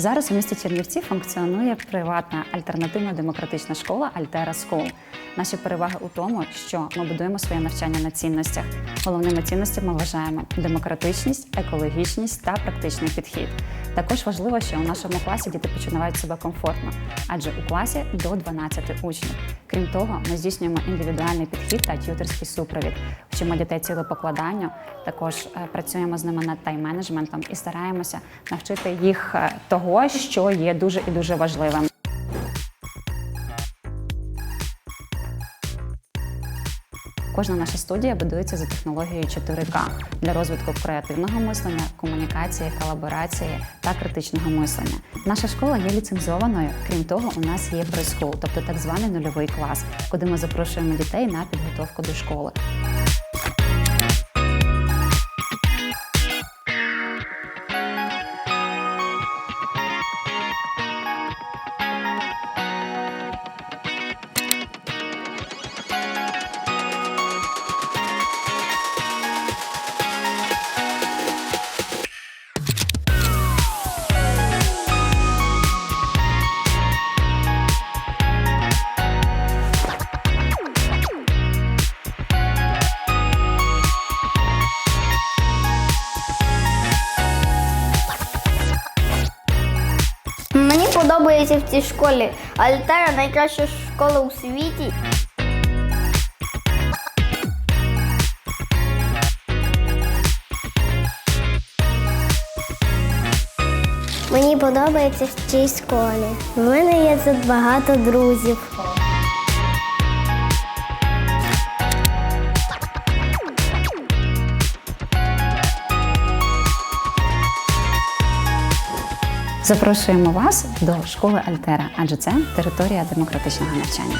Зараз у місті Чернівці функціонує приватна альтернативна демократична школа Альтера School. Наші переваги у тому, що ми будуємо своє навчання на цінностях. Головними цінностями вважаємо демократичність, екологічність та практичний підхід. Також важливо, що у нашому класі діти почувають себе комфортно, адже у класі до 12 учнів. Крім того, ми здійснюємо індивідуальний підхід та т'ютерський супровід. Вчимо дітей цілопокладанню, також е, працюємо з ними над тайм-менеджментом і стараємося навчити їх е, того, що є дуже і дуже важливим. Кожна наша студія будується за технологією 4К для розвитку креативного мислення, комунікації, колаборації та критичного мислення. Наша школа є ліцензованою. Крім того, у нас є прескул, тобто так званий нульовий клас, куди ми запрошуємо дітей на підготовку до школи. Подобається в цій школі. Альтера найкраща школа у світі. Мені подобається в цій школі. У мене є тут багато друзів. Запрошуємо вас до школи Альтера, адже це територія демократичного навчання.